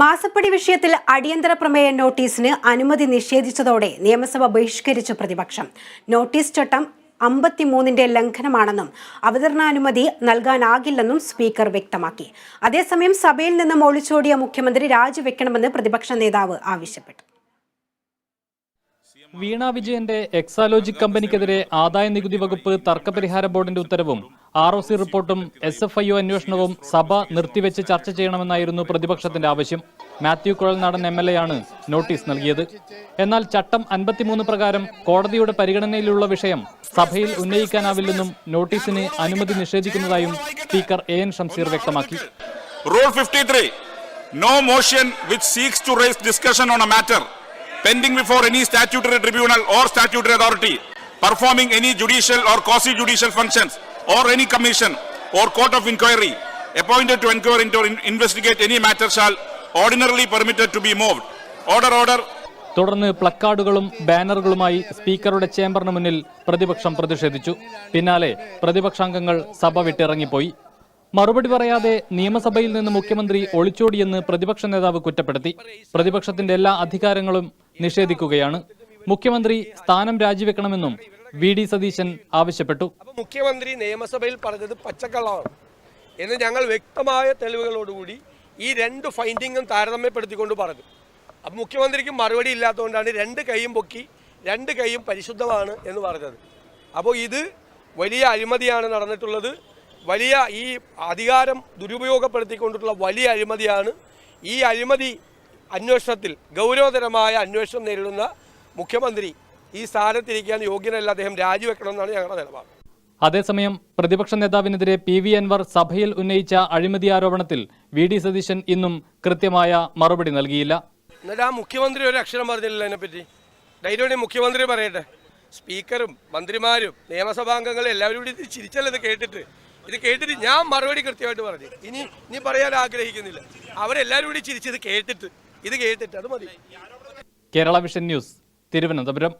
മാസപ്പടി വിഷയത്തിൽ അടിയന്തര പ്രമേയ നോട്ടീസിന് അനുമതി നിഷേധിച്ചതോടെ നിയമസഭ ബഹിഷ്കരിച്ചു പ്രതിപക്ഷം. നോട്ടീസ് ചട്ടം അമ്പത്തിമൂന്നിന്റെ ലംഘനമാണെന്നും അവതരണാനുമതി നൽകാനാകില്ലെന്നും സ്പീക്കർ വ്യക്തമാക്കി. അതേസമയം സഭയിൽ നിന്നും ഒളിച്ചോടിയ മുഖ്യമന്ത്രി രാജിവെക്കണമെന്ന് പ്രതിപക്ഷ നേതാവ് ആവശ്യപ്പെട്ടു. വീണ വിജയന്റെ എക്സാലോജിക് കമ്പനിക്കെതിരെ ആദായ നികുതി വകുപ്പ് തർക്കപരിഹാര ബോർഡിന്റെ ഉത്തരവും ആർ ഒ സി റിപ്പോർട്ടും എസ് എഫ് ഐ ഒ അന്വേഷണവും സഭ നിർത്തിവെച്ച് ചർച്ച ചെയ്യണമെന്നായിരുന്നു പ്രതിപക്ഷത്തിന്റെ ആവശ്യം Mathew Kuzhalnadan M L A ആണ് നോട്ടീസ് നൽകിയത് എന്നാൽ ചട്ടം അൻപത്തിമൂന്ന് പ്രകാരം കോടതിയുടെ പരിഗണനയിലുള്ള വിഷയം സഭയിൽ ഉന്നയിക്കാനാവില്ലെന്നും നോട്ടീസിന് അനുമതി നിഷേധിക്കുന്നതായും സ്പീക്കർ എ എൻ ഷംസീർ വ്യക്തമാക്കി rule 53. No motion which seeks to raise discussion on a matter pending before any statutory tribunal or statutory authority performing any judicial or quasi judicial functions or any commission or court of inquiry appointed to inquire into or in- investigate any matter shall ordinarily permitted to be moved. Order, order. തുടർന്ന് പ്ലക്കാർഡുകളും ബാനറുകളുമായി സ്പീക്കറുടെ ചേംബറിന് മുന്നിൽ പ്രതിപക്ഷം പ്രതിഷേധിച്ചു പിന്നാലെ പ്രതിപക്ഷാംഗങ്ങൾ സഭ വിട്ടിറങ്ങിപ്പോയി മറുപടി പറയാതെ നിയമസഭയിൽ നിന്ന് മുഖ്യമന്ത്രി ഒളിച്ചോടിയെന്ന് പ്രതിപക്ഷ നേതാവ് കുറ്റപ്പെടുത്തി പ്രതിപക്ഷത്തിന്റെ എല്ലാ അധികാരങ്ങളും നിഷേധിക്കുകയാണ് മുഖ്യമന്ത്രി സ്ഥാനം രാജിവെക്കണമെന്നും വി ഡി സതീശൻ ആവശ്യപ്പെട്ടു. മുഖ്യമന്ത്രി നിയമസഭയിൽ പറഞ്ഞത് പച്ചക്കള്ളമാണ് എന്ന് ഞങ്ങൾ വ്യക്തമായ തെളിവുകളോടുകൂടി ഈ രണ്ട് ഫൈൻഡിങ്ങും താരതമ്യപ്പെടുത്തിക്കൊണ്ട് പറഞ്ഞു. അപ്പൊ മുഖ്യമന്ത്രിക്ക് മറുപടി ഇല്ലാത്തതുകൊണ്ടാണ് രണ്ട് കൈയും പൊക്കി രണ്ട് കൈയും പരിശുദ്ധമാണ് എന്ന് പറഞ്ഞത്. അപ്പോൾ ഇത് വലിയ അഴിമതിയാണ് നടന്നിട്ടുള്ളത്. വലിയ ഈ അധികാരം ദുരുപയോഗപ്പെടുത്തിക്കൊണ്ടിട്ടുള്ള വലിയ അഴിമതിയാണ്. ഈ അഴിമതി അന്വേഷണത്തിൽ ഗൗരവതരമായ അന്വേഷണം നേരിടുന്ന മുഖ്യമന്ത്രി ഈ സ്ഥാനത്തിരിക്കാൻ യോഗ്യനല്ല അദ്ദേഹം രാജിവെക്കണമെന്നാണ് ഞങ്ങളുടെ നിലപാട്. അതേസമയം പ്രതിപക്ഷ നേതാവിനെതിരെ പി വി അൻവർ സഭയിൽ ഉന്നയിച്ച അഴിമതി ആരോപണത്തിൽ വി ഡി സതീശൻ ഇന്നും കൃത്യമായ മറുപടി നൽകിയില്ല. എന്നിട്ട് ആ മുഖ്യമന്ത്രി ഒരു അക്ഷരം പറഞ്ഞില്ല അതിനെപ്പറ്റി. ധൈര്യം മുഖ്യമന്ത്രി പറയട്ടെ. സ്പീക്കറും മന്ത്രിമാരും നിയമസഭാംഗങ്ങളും എല്ലാവരും കൂടി ഇത് ചിരിച്ചല്ലോ ഇത് കേട്ടിട്ട്? ഇത് കേട്ടിട്ട് ഞാൻ മറുപടി കൃത്യമായിട്ട് പറഞ്ഞു. ഇനി ഇനി പറയാൻ ആഗ്രഹിക്കുന്നില്ല. അവരെല്ലാവരും കൂടി ചിരിച്ചത് കേട്ടിട്ട് ഇത് കേട്ടിട്ട് അത് മതി. Kerala vision news Thiruvananthapuram.